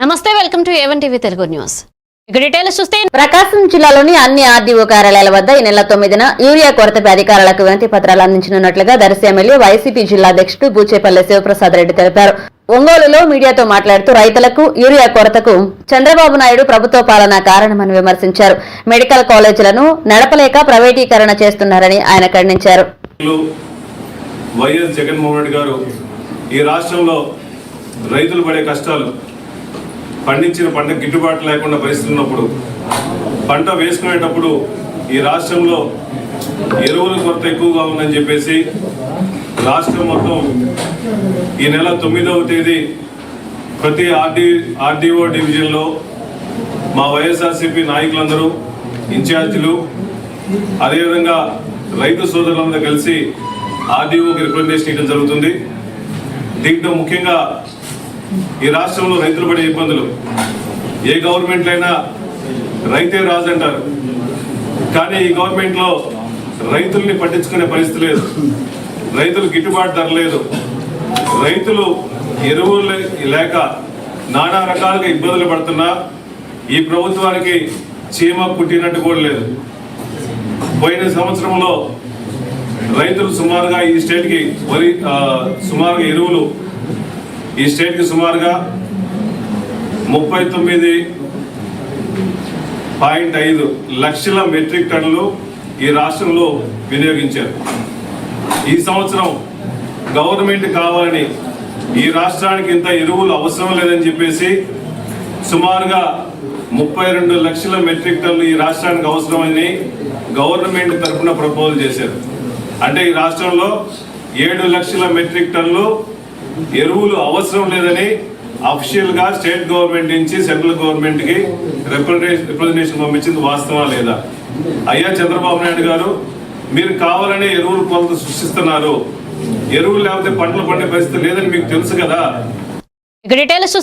A one TV Telugu news. ఇక details చూస్తే ప్రకాశం జిల్లాలోని అన్ని ఆర్డీఓ కార్యాలయాల వద్ద ఈ నెల తొమ్మిదిన యూరియా కొరతపై అధికారులకు వినతి పత్రాలు అందించనున్నట్లుగా దర్శి ఎమ్మెల్యే వైసీపీ జిల్లా అధ్యక్షుడు బూచేపల్లి శివప్రసాద్ రెడ్డి తెలిపారు. ఒంగోలులో మీడియాతో మాట్లాడుతూ రైతులకు యూరియా కొరతకు చంద్రబాబు నాయుడు ప్రభుత్వ పాలన కారణమని విమర్శించారు. మెడికల్ కాలేజీలను నడపలేక ప్రైవేటీకరణ చేస్తున్నారని ఆయన ఖండించారు. లు వైఎస్ జగన్మోహన్ రెడ్డి గారు ఈ రాష్ట్రంలో రైతులు పడే కష్టాలు పండించిన పంట గిట్టుబాటు లేకుండా పరిస్థితి ఉన్నప్పుడు పంట వేసుకునేటప్పుడు ఈ రాష్ట్రంలో ఎరువుల కొరత ఎక్కువగా ఉందని చెప్పేసి రాష్ట్రం మొత్తం ఈ నెల తొమ్మిదవ తేదీ ప్రతి ఆర్డి ఆర్డీఓ డివిజన్లో మా వైఎస్ఆర్సీపీ నాయకులందరూ ఇన్ఛార్జీలు అదేవిధంగా రైతు సోదరులందరూ కలిసి ఆర్డీఓకి రిప్రజెంటేషన్ ఇవ్వడం జరుగుతుంది. దీంట్లో ముఖ్యంగా ఈ రాష్ట్రంలో రైతులు పడే ఇబ్బందులు. ఏ గవర్నమెంట్ అయినా రైతే రాజు అంటారు కానీ ఈ గవర్నమెంట్లో రైతుల్ని పట్టించుకునే పరిస్థితి లేదు. రైతులు గిట్టుబాటు ధర లేదు. రైతులు ఎరువులు లేక నానా రకాలుగా ఇబ్బందులు పడుతున్నా ఈ ప్రభుత్వానికి చీమ కుట్టినట్టు కూడా లేదు. పోయిన సంవత్సరంలో రైతులు సుమారుగా ఈ స్టేట్కి వరి సుమారుగా ఎరువులు ఈ స్టేట్కి సుమారుగా ముప్పై తొమ్మిది పాయింట్ ఐదు లక్షల మెట్రిక్ టన్నులు ఈ రాష్ట్రంలో వినియోగించారు. ఈ సంవత్సరం గవర్నమెంట్ కావాలని ఈ రాష్ట్రానికి ఇంత ఎరువులు అవసరం లేదని చెప్పేసి సుమారుగా ముప్పై రెండు లక్షల మెట్రిక్ టన్నులు ఈ రాష్ట్రానికి అవసరమని గవర్నమెంట్ తరఫున ప్రపోజల్ చేశారు. అంటే ఈ రాష్ట్రంలో ఏడు లక్షల మెట్రిక్ టన్నులు ఎరువులు అవసరం లేదని అఫీషియల్గా స్టేట్ గవర్నమెంట్ నుంచి సెంట్రల్ గవర్నమెంట్కి రిప్రజెంటేషన్ పంపించింది వాస్తవా లేదా? అయ్యా చంద్రబాబు నాయుడు గారు మీరు కావాలనే ఎరువులు కొలత సృష్టిస్తున్నారు. ఎరువులు లేకపోతే పంటలు పండే పరిస్థితి లేదని మీకు తెలుసు కదా?